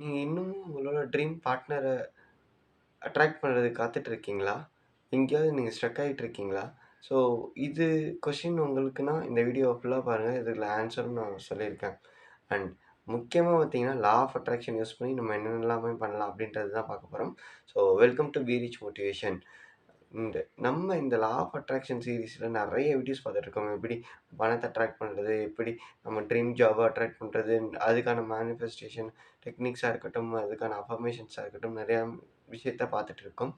நீங்க இன்னமும் உங்களோட ட்ரீம் பார்ட்னர அட்ராக்ட் பண்றதுக்கு காத்துட்டு இருக்கீங்களா? எங்கேயாவது நீங்க ஸ்ட்ரக் ஆகிட்டு இருக்கீங்களா? ஸோ இது கொஸ்டின் உங்களுக்குன்னா இந்த வீடியோ ஃபுல்லா பாருங்க. இதுல ஆன்ஸரும் நான் சொல்லியிருக்கேன். அண்ட் முக்கியமா பார்த்தீங்கன்னா, லா ஆஃப் அட்ராக்ஷன் யூஸ் பண்ணி நம்ம என்னென்னலாமே பண்ணலாம் அப்படின்றது தான் பார்க்க போறோம். So welcome to be rich motivation. இந்த நம்ம இந்த லா ஆஃப் அட்ராக்ஷன் சீரீஸில் நிறைய வீடியோஸ் பார்த்துட்ருக்கோம் எப்படி பணத்தை அட்ராக்ட் பண்ணுறது எப்படி நம்ம ட்ரீம் ஜாபை அட்ராக்ட் பண்ணுறது அதுக்கான மேனிஃபெஸ்டேஷன் டெக்னிக்ஸாக இருக்கட்டும், அதுக்கான அஃபர்மேஷன்ஸாக இருக்கட்டும், நிறையா விஷயத்த பார்த்துட்டு இருக்கோம்.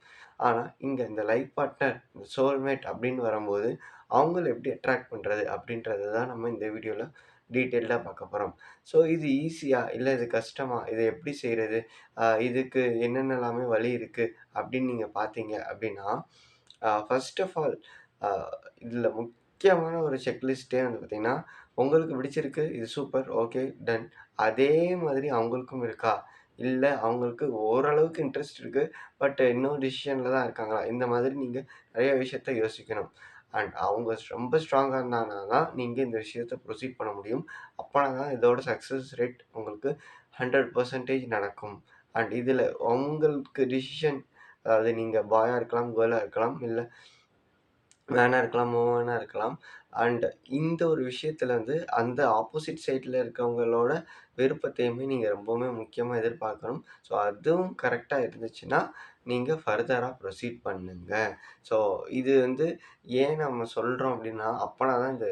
இங்கே இந்த லைஃப் பார்ட்னர், இந்த சோல்மேட் அப்படின்னு வரும்போது, அவங்கள எப்படி அட்ராக்ட் பண்ணுறது அப்படின்றத தான் நம்ம இந்த வீடியோவில் டீட்டெயிலாக பார்க்க போகிறோம் ஸோ இது ஈஸியாக இல்லை இது கஷ்டமா? இதை எப்படி செய்கிறது இதுக்கு என்னென்னலாமே வழி இருக்குது அப்படின்னு நீங்கள் பார்த்தீங்க அப்படின்னா, ஃபர்ஸ்ட் ஆஃப் ஆல் இதில் முக்கியமான ஒரு செக்லிஸ்ட்டே வந்து பார்த்திங்கன்னா உங்களுக்கு பிடிச்சிருக்கு. இது சூப்பர். ஓகே. டன். அதே மாதிரி அவங்களுக்கும் இருக்கா? இல்லை அவங்களுக்கு ஓரளவுக்கு இன்ட்ரெஸ்ட் இருக்குது பட் இன்னும் டிசிஷனில் தான் இருக்காங்களா? இந்த மாதிரி நீங்கள் நிறைய விஷயத்த யோசிக்கணும். அண்ட் அவங்க ரொம்ப ஸ்ட்ராங்காக இருந்தாங்கன்னா தான் நீங்கள் இந்த விஷயத்த ப்ரொசீட் பண்ண முடியும். அப்போனா தான் இதோட சக்ஸஸ் ரேட் உங்களுக்கு 100% நடக்கும். அண்ட் இதில் உங்களுக்கு டிசிஷன் அதாவது நீங்கள் பாயாக இருக்கலாம், கேர்ளாக இருக்கலாம். இல்லை மேனாக இருக்கலாம், மூவனாக இருக்கலாம். அண்ட் இந்த ஒரு விஷயத்துல வந்து அந்த ஆப்போசிட் சைட்ல இருக்கவங்களோட விருப்பத்தையுமே நீங்கள் ரொம்பவுமே முக்கியமாக எதிர்பார்க்கணும். ஸோ அதுவும் கரெக்டாக இருந்துச்சுன்னா, நீங்கள் ஃபர்தராக ப்ரொசீட் பண்ணுங்க. ஸோ இது வந்து ஏன் நம்ம சொல்கிறோம் அப்படின்னா, அப்போனா தான் இந்த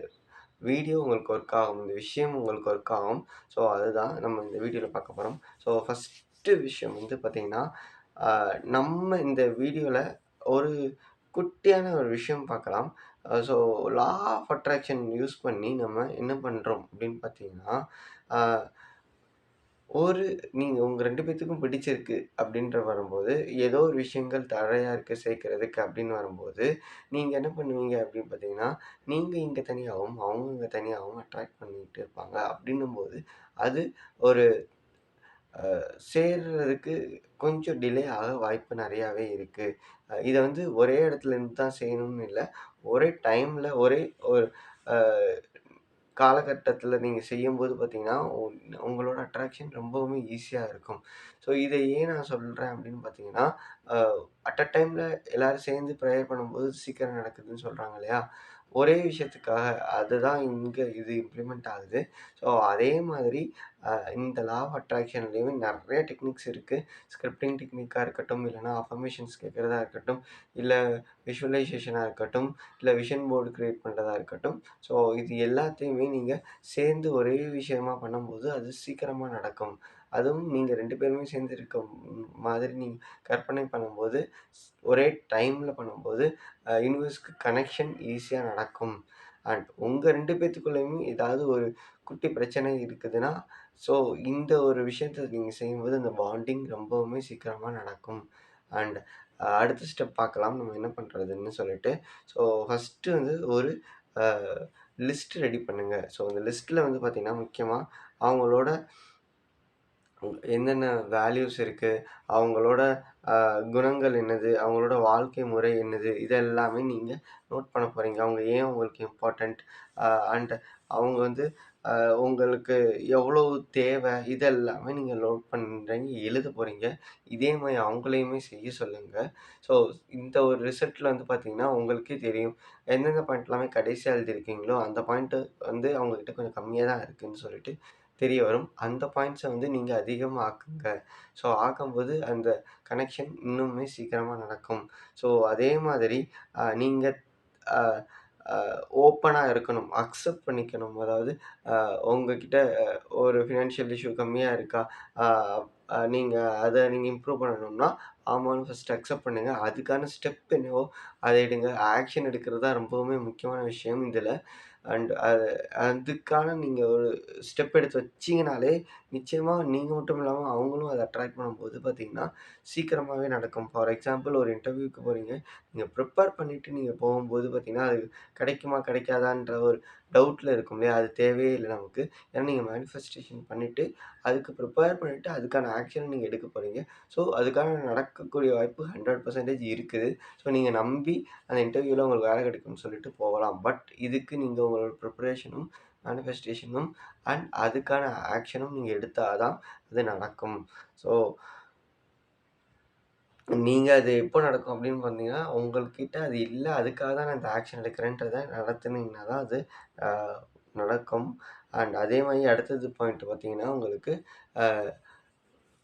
வீடியோ உங்களுக்கு ஒர்க் ஆகும். இந்த விஷயம் உங்களுக்கு ஒர்க் ஆகும். ஸோ அதுதான் நம்ம இந்த வீடியோவில் பார்க்க போகிறோம் ஸோ ஃபர்ஸ்ட்டு விஷயம் வந்து பார்த்திங்கன்னா நம்ம இந்த வீடியோவில் ஒரு குட்டியான ஒரு விஷயம் பார்க்கலாம். So law of attraction use பண்ணி நம்ம என்ன பண்ணுறோம் அப்படின்னு பார்த்தீங்கன்னா, ஒரு நீங்கள் உங்கள் ரெண்டு பேத்துக்கும் பிடிச்சிருக்கு அப்படின்ற வரும்போது, ஏதோ ஒரு விஷயங்கள் தடையாக இருக்குது சேர்க்கறதுக்கு அப்படின்னு வரும்போது, நீங்கள் என்ன பண்ணுவீங்க அப்படின்னு பார்த்தீங்கன்னா, நீங்கள் இங்கே தனியாகவும் அவங்க இங்கே தனியாகவும் அட்ராக்ட் பண்ணிக்கிட்டு இருப்பாங்க. அப்படின்னும் போது அது ஒரு சேர்றதுக்கு கொஞ்சம் டிலே ஆக வாய்ப்பு நிறையாவே இருக்குது இதை வந்து ஒரே இடத்துல இருந்து தான் செய்யணும்னு இல்லை ஒரே டைமில் ஒரே ஒரு காலகட்டத்தில் நீங்கள் செய்யும்போது பார்த்தீங்கன்னா, உங்களோட அட்ராக்ஷன் ரொம்பவுமே ஈஸியாக இருக்கும். ஸோ இதை ஏன் நான் சொல்கிறேன் அப்படின்னு பார்த்தீங்கன்னா, அட் அ டைமில் எல்லாரும் சேர்ந்து ப்ரேயர் பண்ணும்போது சீக்கிரம் நடக்குதுன்னு சொல்கிறாங்க இல்லையா? ஒரே விஷயத்துக்காக அதுதான் இங்கே இது இம்ப்ளிமெண்ட் ஆகுது. ஸோ அதே மாதிரி இந்த லா ஆஃப் அட்ராக்ஷன்லேயுமே நிறைய டெக்னிக்ஸ் இருக்குது ஸ்கிரிப்டிங் டெக்னிக்காக இருக்கட்டும், இல்லைனா அஃபர்மேஷன்ஸ் கேட்குறதா இருக்கட்டும், இல்லை விஷுவலைசேஷனாக இருக்கட்டும், இல்லை விஷன் போர்டு கிரியேட் பண்ணுறதா இருக்கட்டும். ஸோ இது எல்லாத்தையுமே நீங்கள் சேர்ந்து ஒரே விஷயமா பண்ணும்போது, அது சீக்கிரமாக நடக்கும். அதுவும் நீங்கள் ரெண்டு பேருமே சேர்ந்து இருக்க மாதிரி நீங்கள் கற்பனை பண்ணும்போது, ஒரே டைமில் பண்ணும்போது, யூனிவர்ஸ்க்கு கனெக்ஷன் ஈஸியாக நடக்கும். அண்ட் உங்கள் ரெண்டு பேர்த்துக்குள்ளேயுமே ஏதாவது ஒரு குட்டி பிரச்சனை இருக்குதுன்னா, ஸோ இந்த ஒரு விஷயத்த நீங்கள் செய்யும்போது அந்த பாண்டிங் ரொம்பவுமே சீக்கிரமாக நடக்கும். அண்ட் அடுத்த ஸ்டெப் பார்க்கலாம். நம்ம என்ன பண்ணுறதுன்னு சொல்லிட்டு. ஸோ ஃபஸ்ட்டு வந்து ஒரு லிஸ்ட் ரெடி பண்ணுங்கள் ஸோ அந்த லிஸ்ட்டில் வந்து பார்த்திங்கன்னா முக்கியமாக அவங்களோட என்னென்ன வேல்யூஸ் இருக்குது அவங்களோட குணங்கள் என்னது? அவங்களோட வாழ்க்கை முறை என்னது? இது எல்லாமே நோட் பண்ண போகிறீங்க அவங்க ஏன் உங்களுக்கு இம்பார்ட்டண்ட் அண்ட் அவங்க வந்து உங்களுக்கு எவ்வளோ தேவை? இதெல்லாமே நீங்கள் லோட் நோட் எழுத போகிறீங்க இதே மாதிரி அவங்களையுமே செய்ய சொல்லுங்கள் ஸோ இந்த ஒரு ரிசல்ட்டில் வந்து பார்த்தீங்கன்னா, உங்களுக்கே தெரியும். எந்தெந்த பாயிண்ட் எல்லாமே கடைசியாக எழுதியிருக்கீங்களோ, அந்த பாயிண்ட்டு வந்து அவங்கக்கிட்ட கொஞ்சம் கம்மியாக தான் இருக்குதுன்னு சொல்லிட்டு தெரிய வரும். அந்த பாயிண்ட்ஸை வந்து நீங்கள் அதிகமாக ஆக்குங்க. ஸோ ஆக்கும்போது அந்த கனெக்ஷன் இன்னுமே சீக்கிரமாக நடக்கும். ஸோ அதே மாதிரி நீங்கள் ஓப்பனாக இருக்கணும். அக்செப்ட் பண்ணிக்கணும். அதாவது உங்ககிட்ட ஒரு ஃபினான்ஷியல் இஷ்யூ கம்மியாக இருக்கா? நீங்கள் அதை நீங்கள் இம்ப்ரூவ் பண்ணணும்னா, ஆமான்னு ஃபஸ்ட் அக்செப்ட் பண்ணுங்கள் அதுக்கான ஸ்டெப் என்னவோ அதை எடுங்க. ஆக்ஷன் எடுக்கிறது தான் ரொம்பவுமே முக்கியமான விஷயம் இதில் அண்ட் அது அதுக்கான நீங்கள் ஒரு ஸ்டெப் எடுத்து வச்சிங்கனாலே நிச்சயமாக நீங்கள் மட்டும் இல்லாமல் அவங்களும் அதை அட்ராக்ட் பண்ணும்போது பார்த்தீங்கன்னா, சீக்கிரமாகவே நடக்கும். ஃபார் எக்ஸாம்பிள் ஒரு இன்டர்வியூக்கு போகிறீங்க நீங்கள் ப்ரிப்பேர் பண்ணிவிட்டு நீங்கள் போகும்போது பார்த்தீங்கன்னா, அது கிடைக்குமா? கிடைக்காதான்ற ஒரு டவுட்டில் இருக்கும் இல்லையா? அது தேவையே இல்லை நமக்கு. ஏன்னா நீங்கள் மேனிஃபெஸ்டேஷன் பண்ணிவிட்டு அதுக்கு ப்ரிப்பேர் பண்ணிவிட்டு அதுக்கான ஆக்ஷன் நீங்கள் எடுக்க போகிறீங்க ஸோ அதுக்கான நடக்கக்கூடிய வாய்ப்பு 100% இருக்குது. ஸோ நீங்கள் நம்பி அந்த இன்டர்வியூவில் உங்களுக்கு வேலை கிடைக்கும்னு சொல்லிட்டு போகலாம். பட் இதுக்கு நீங்கள் உங்களோட ப்ரிப்பரேஷனும் மேனிஃபெஸ்டேஷனும் அண்ட் அதுக்கான ஆக்ஷனும் நீங்கள் எடுத்தால் தான் அது நடக்கும். ஸோ நீங்கள் அது எப்போ நடக்கும் அப்படின்னு பார்த்தீங்கன்னா, உங்கள்கிட்ட அது இல்லை அதுக்காக தான் நான் இந்த ஆக்ஷன் எடுக்கிறேன்றதை நடத்துனீங்கன்னா தான் அது நடக்கும். அண்ட் அதே மாதிரி அடுத்தது பாயிண்ட் பார்த்தீங்கன்னா, உங்களுக்கு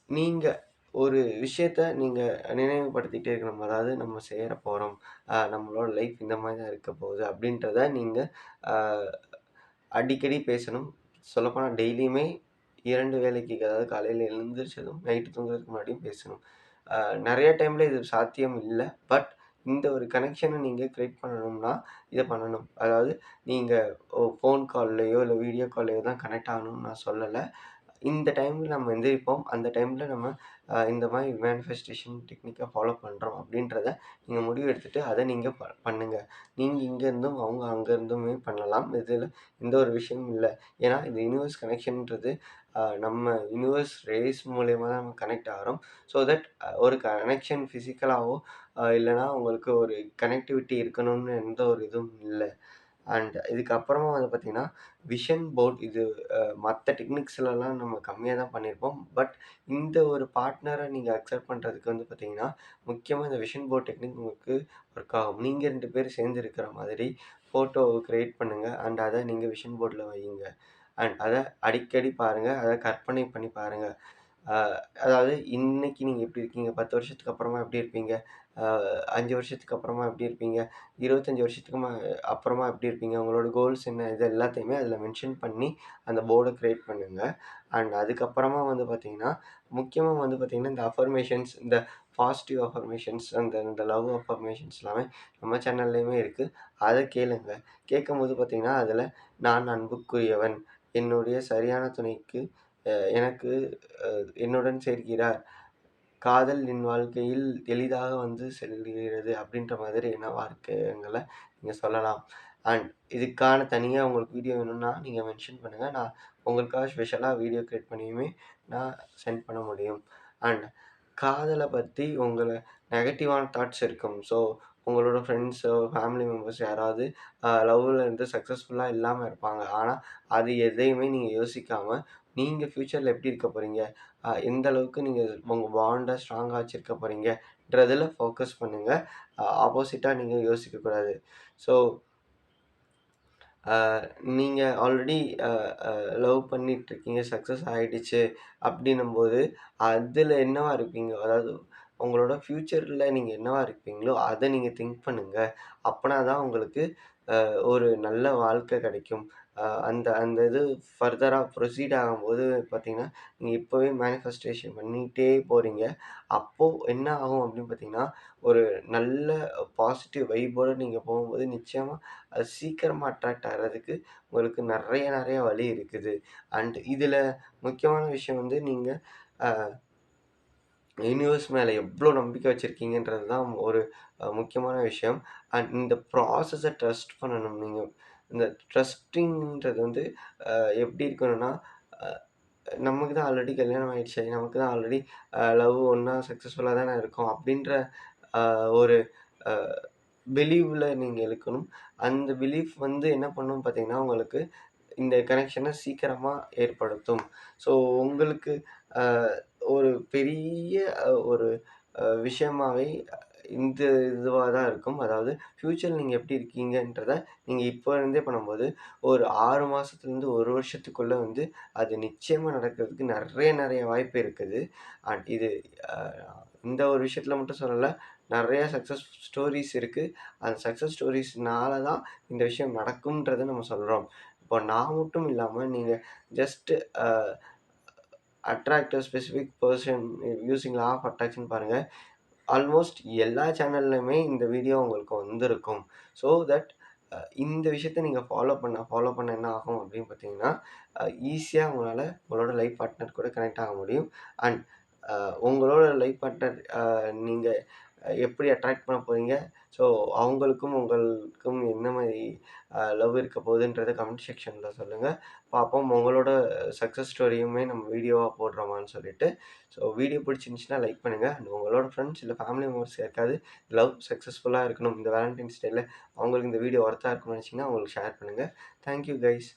நீங்கள் ஒரு விஷயத்த நீங்கள் நினைவுபடுத்திக்கிட்டே இருக்கணும். அதாவது நம்ம சேர போகிறோம் நம்மளோட லைஃப் இந்த மாதிரி தான் இருக்க போகுது அப்படின்றத நீங்கள் அடிக்கடி பேசணும். சொல்லப்போனால் டெய்லியுமே இரண்டு வேளைக்கு அதாவது காலையில் எழுந்திரிச்சதும், நைட்டு தூங்குறதுக்கு முன்னாடியும் பேசணும். நிறைய டைமில் இது சாத்தியம் இல்லை பட் இந்த ஒரு கனெக்ஷனை நீங்கள் க்ரியேட் பண்ணணும்னா, இதை பண்ணணும். அதாவது நீங்கள் ஃபோன் கால்லையோ இல்லை வீடியோ கால்லையோ தான் கனெக்ட் ஆகணும்னு நான் சொல்லலை இந்த டைமில் நம்ம எந்திரிப்போம். அந்த டைமில் நம்ம இந்த மாதிரி மேனிஃபெஸ்டேஷன் டெக்னிக்காக ஃபாலோ பண்ணுறோம் அப்படின்றத நீங்கள் முடிவு எடுத்துகிட்டு அதை நீங்கள் ப பண்ணுங்கள் நீங்கள் இங்கேருந்தும் அவங்க அங்கேருந்துமே பண்ணலாம். இதில் எந்த ஒரு விஷயமும் இல்லை ஏன்னா இந்த யூனிவர்ஸ் கனெக்ஷன்ன்றது நம்ம யூனிவர்ஸ் ரேஸ் மூலயமா தான் நம்ம கனெக்ட் ஆகிறோம் ஸோ தட் ஒரு கனெக்ஷன் ஃபிசிக்கலாகவோ இல்லைனா உங்களுக்கு ஒரு கனெக்டிவிட்டி இருக்கணும்னு எந்த ஒரு இதுவும் இல்லை அண்ட் இதுக்கப்புறமா வந்து பார்த்திங்கன்னா விஷன் போர்ட் இது மற்ற டெக்னிக்ஸ்லலாம் நம்ம கம்மியாக தான் பண்ணியிருப்போம். பட் இந்த ஒரு பார்ட்னரை நீங்கள் அக்செப்ட் பண்ணுறதுக்கு வந்து பார்த்தீங்கன்னா, முக்கியமாக இந்த விஷன் போர்ட் டெக்னிக் உங்களுக்கு ஒர்க் ஆகும். நீங்கள் ரெண்டு பேரும் சேர்ந்து இருக்கிற மாதிரி ஃபோட்டோ கிரியேட் பண்ணுங்கள் அண்ட் அதை நீங்கள் விஷன் போர்டில் வையுங்க. அண்ட் அதை அடிக்கடி பாருங்கள் அதை கற்பனை பண்ணி பாருங்கள் அதாவது இன்னைக்கு நீங்கள் எப்படி இருக்கீங்க? 10 வருஷத்துக்கு அப்புறமா எப்படி இருப்பீங்க? அஞ்சு வருஷத்துக்கு அப்புறமா எப்படி இருப்பீங்க? 25 வருஷத்துக்கு அப்புறமா எப்படி இருப்பீங்க? உங்களோட கோல்ஸ் என்ன? இது எல்லாத்தையுமே அதில் மென்ஷன் பண்ணி அந்த போர்டை க்ரியேட் பண்ணுங்கள் அண்ட் அதுக்கப்புறமா வந்து பார்த்தீங்கன்னா, முக்கியமாக வந்து பார்த்திங்கன்னா இந்த அஃபர்மேஷன்ஸ் இந்த பாசிட்டிவ் அஃபர்மேஷன்ஸ் அந்த இந்த லவ் அஃபர்மேஷன்ஸ் எல்லாமே நம்ம சேனல்லையுமே இருக்குது அதை கேளுங்க. கேட்கும்போது பார்த்திங்கன்னா அதில் நான் அன்புக்குரியவன். என்னுடைய சரியான துணைக்கு எனக்கு என்னுடன் சேர்க்கிறார் காதல் என் வாழ்க்கையில் எளிதாக வந்து செல்கிறது அப்படின்ற மாதிரியான வார்த்தைங்களை நீங்கள் சொல்லலாம். அண்ட் இதுக்கான தனியாக உங்களுக்கு வீடியோ வேணும்னா, நீங்கள் மென்ஷன் பண்ணுங்கள் நான் உங்களுக்காக ஸ்பெஷலாக வீடியோ கிரியேட் பண்ணியுமே நான் சென்ட் பண்ண முடியும். அண்ட் காதலை பற்றி உங்களை நெகட்டிவான தாட்ஸ் இருக்கும். ஸோ உங்களோட ஃப்ரெண்ட்ஸோ, ஃபேமிலி மெம்பர்ஸ் யாராவது லவ்வில் இருந்து சக்ஸஸ்ஃபுல்லாக இல்லாமல் இருப்பாங்க. ஆனால் அது எதையுமே நீங்கள் யோசிக்காமல் நீங்கள் ஃப்யூச்சரில் எப்படி இருக்க போகிறீங்க எந்த அளவுக்கு நீங்கள் உங்கள் பாண்டை ஸ்ட்ராங்காக வச்சுருக்க போகிறீங்கன்றதில் ஃபோக்கஸ் பண்ணுங்கள் ஆப்போசிட்டாக நீங்கள் யோசிக்கக்கூடாது. ஸோ நீங்கள் ஆல்ரெடி லவ் பண்ணிகிட்ருக்கீங்க சக்ஸஸ் ஆயிடுச்சு அப்படின்னும்போது, அதில் என்னவா இருப்பீங்க? அதாவது உங்களோட ஃப்யூச்சரில் நீங்கள் என்னவா இருப்பீங்களோ, அதை நீங்கள் திங்க் பண்ணுங்கள் அப்படின்னா தான் உங்களுக்கு ஒரு நல்ல வாழ்க்கை கிடைக்கும். அந்த அந்த இது ஃபர்தராக ப்ரொசீட் ஆகும்போது பார்த்தீங்கன்னா, நீங்கள் இப்போவே மேனிஃபெஸ்டேஷன் பண்ணிகிட்டே போகிறீங்க அப்போது என்ன ஆகும் அப்படின்னு பார்த்தீங்கன்னா, ஒரு நல்ல பாசிட்டிவ் வைபோடு நீங்கள் போகும்போது நிச்சயமாக அது சீக்கிரமாக அட்ராக்ட் ஆகிறதுக்கு உங்களுக்கு நிறைய நிறைய வழி இருக்குது. அண்ட் இதில் முக்கியமான விஷயம் வந்து நீங்கள் யூனிவர்ஸ் மேலே எவ்வளோ நம்பிக்கை வச்சுருக்கீங்கன்றது தான் ஒரு முக்கியமான விஷயம். அண்ட் இந்த ப்ராசஸை ட்ரஸ்ட் பண்ணணும் நீங்கள் இந்த ட்ரஸ்டிங்கிறது வந்து எப்படி இருக்கணும்னா, நமக்கு தான் ஆல்ரெடி கல்யாணம் ஆகிடுச்சு நமக்கு தான் ஆல்ரெடி லவ் ஒன்றா சக்ஸஸ்ஃபுல்லாக தானே இருக்கோம் அப்படின்ற ஒரு பிலீவில் நீங்கள் இருக்கணும். அந்த பிலீஃப் வந்து என்ன பண்ணும் பார்த்தீங்கன்னா, உங்களுக்கு இந்த கனெக்ஷனை சீக்கிரமாக ஏற்படுத்தும். ஸோ உங்களுக்கு ஒரு பெரிய ஒரு விஷயமாகவே விஷயமாவே இந்த இதுவாக தான் இருக்கும். அதாவது ஃப்யூச்சரில் நீங்கள் எப்படி இருக்கீங்கன்றத நீங்கள் இப்போ இருந்தே பண்ணும்போது, ஒரு ஆறு மாதத்துலேருந்து ஒரு வருஷத்துக்குள்ளே வந்து அது நிச்சயமாக நடக்கிறதுக்கு நிறைய நிறைய வாய்ப்பு இருக்குது. அண்ட் இது இந்த ஒரு விஷயத்தில் மட்டும் சொல்லலை நிறையா சக்ஸஸ் ஸ்டோரீஸ் இருக்குது அந்த சக்ஸஸ் ஸ்டோரீஸ்னால தான் இந்த விஷயம் நடக்கும்ன்றதை நம்ம சொல்கிறோம் இப்போ நான் மட்டும் இல்லாமல் நீங்கள் just attractive specific person using law of attraction பாருங்கள் ஆல்மோஸ்ட் எல்லா சேனல்லையுமே இந்த வீடியோ உங்களுக்கு வந்திருக்கும். ஸோ தட் இந்த விஷயத்த நீங்கள் ஃபாலோ பண்ண ஃபாலோ பண்ண என்ன ஆகும் அப்படின்னு பார்த்தீங்கன்னா, ஈஸியாக உங்களால் உங்களோட லைஃப் பார்ட்னர் கூட கனெக்ட் ஆக முடியும். அண்ட் உங்களோட லைஃப் பார்ட்னர் நீங்கள் எப்படி அட்ராக்ட் பண்ண போகிறீங்க ஸோ அவங்களுக்கும் உங்களுக்கும் என்ன மாதிரி லவ் இருக்க போகுதுன்றத கமெண்ட் செக்ஷனில் சொல்லுங்கள் பார்ப்போம். உங்களோட சக்ஸஸ் ஸ்டோரியுமே நம்ம வீடியோவாக போடுறோமான்னு சொல்லிட்டு. ஸோ வீடியோ பிடிச்சிருந்துச்சுன்னா லைக் பண்ணுங்கள் அண்ட் உங்களோட ஃப்ரெண்ட்ஸ் இல்லை ஃபேமிலி மெம்பர்ஸ் யாருக்காவது லவ் சக்ஸஸ்ஃபுல்லாக இருக்கணும் இந்த வேலண்டைன்ஸ் டேயில் அவங்களுக்கு இந்த வீடியோ ஒர்த்தாக இருக்கணும்னு நினைச்சீங்கன்னா, அவங்களுக்கு ஷேர் பண்ணுங்கள் தேங்க் யூ கைஸ்.